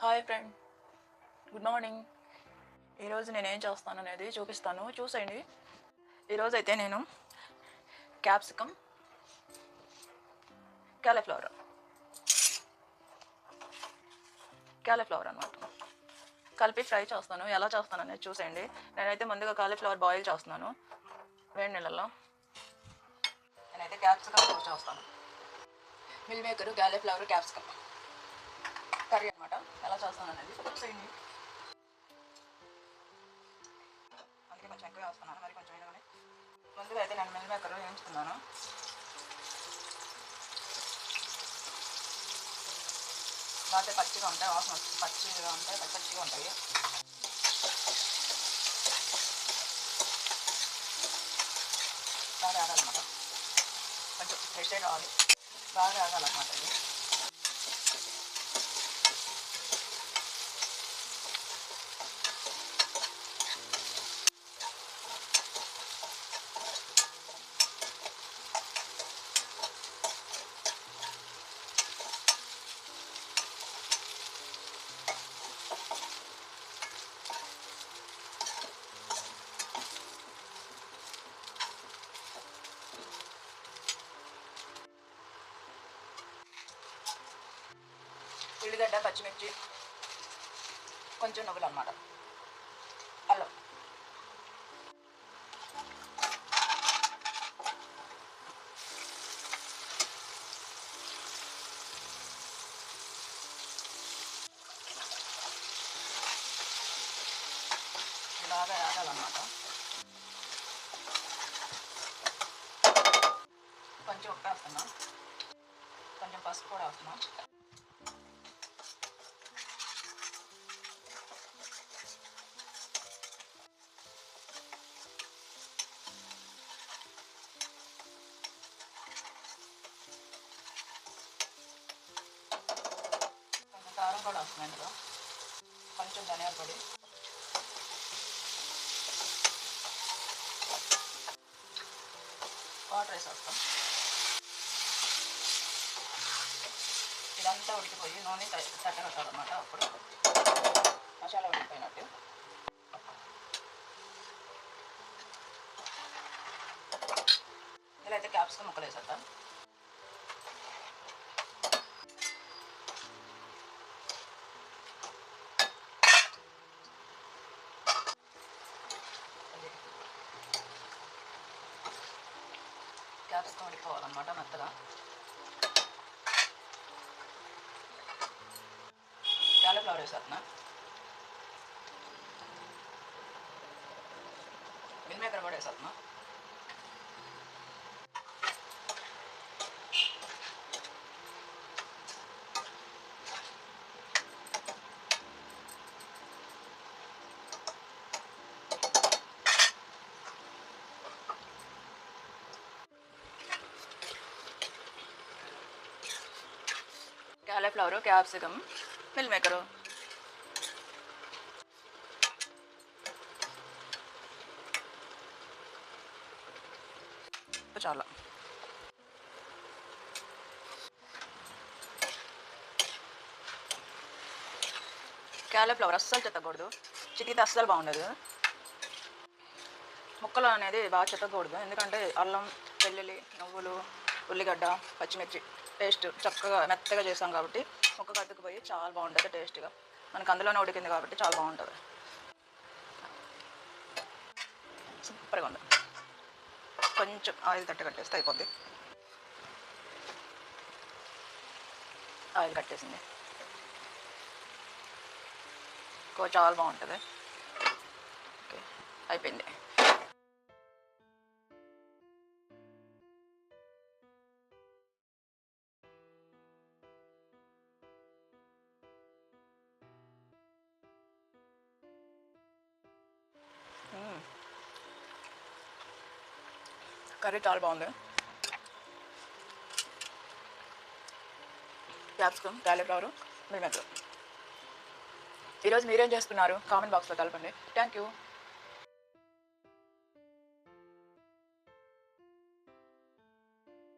Hi friend good morning ఈరోజు నేను ఏం చేస్తాను అనేది చూపిస్తాను. చూసేయండి. ఈరోజు అయితే నేను క్యాప్సికమ్ క్యాలీఫ్లవర్. క్యాలీఫ్లవర్ అనమాట కలిపి ఫ్రై చేస్తాను. ఎలా చేస్తాను అనేది చూసేయండి. నేనైతే ముందుగా కాలీఫ్లవర్ బాయిల్ చేస్తున్నాను. వేడి నీళ్ళల్లో నేనైతే క్యాప్సికమ్ చేస్తాను. Meal maker cauliflower capsicum. Curry అనమాట ఎలా చేస్తాను అనేది చేయండి అందుకే కొంచెం ఎక్కువ వేస్తున్నాను. మరి కొంచెం అయినా ముందుగా అయితే నేను మిల్ మేకర్ వేయించుకున్నాను. లేకపోతే పచ్చిగా ఉంటాయి వాసన వస్తుంది. పచ్చిగా ఉంటాయి పచ్చిగా ఉంటాయి. బాగా ఆగాలన్నమాట. కొంచెం ఫ్రెష్ రావాలి బాగా ఆగాలన్నమాట ఇది. ఉల్లిగడ్డ పచ్చిమిర్చి కొంచెం నువ్వులు అన్నమాట అల్లం బాగా రాగాలన్నమాట కొంచెం ఉప్పు వేస్తున్నా. కొంచెం పసుపు కూడా వేస్తున్నా. కూడా వస్తుంది ఇందులో. కొంచెం ధనియాల పొడి. వాటర్ రైస్ వస్తాం ఇదంతా ఉడికిపోయి నూనె తట్టగట్టాలన్నమాట అప్పుడు. మసాలా ఉడికిపోయినట్టు. ఇలా అయితే క్యాప్సికమ్ ముక్కలు వేసేద్దాం. క్యాప్సికమ్ ఉడిపోవాలన్నమాట మెత్తగా. క్యాలీఫ్లవర్ వేసేస్తున్నా. మిల్ మేకర్ కూడా వేసేస్తున్నా. క్యాలీఫ్లవర్ క్యాప్సికమ్ మిల్ మేకరు చాలా క్యాలీఫ్లవర్ అస్సలు చెత్తకూడదు చిటికితే అస్సలు బాగుండదు ముక్కలు అనేది బాగా చెత్తకూడదు ఎందుకంటే అల్లం వెల్లుల్లి నువ్వులు ఉల్లిగడ్డ పచ్చిమిర్చి టేస్ట్ చక్కగా మెత్తగా చేసాం కాబట్టి ముక్క కత్తుకుపోయి చాలా బాగుంటుంది టేస్ట్గా. మనకు అందులోనే ఉడికింది కాబట్టి చాలా బాగుంటుంది. సూపర్గా ఉంది. కొంచెం ఆయిల్ తట్ట కట్టేస్తే అయిపోద్ది. ఆయిల్ కట్టేసింది. కో చాలా బాగుంటుంది. ఓకే అయిపోయింది. కర్రీ చాలా బాగుంది క్యాప్సికమ్ క్యాలీఫ్లవర్ మిల్మెక్కలు ఈరోజు మీరేం చేస్తున్నారు కామెంట్ బాక్స్లో తెలపండి థ్యాంక్ యూ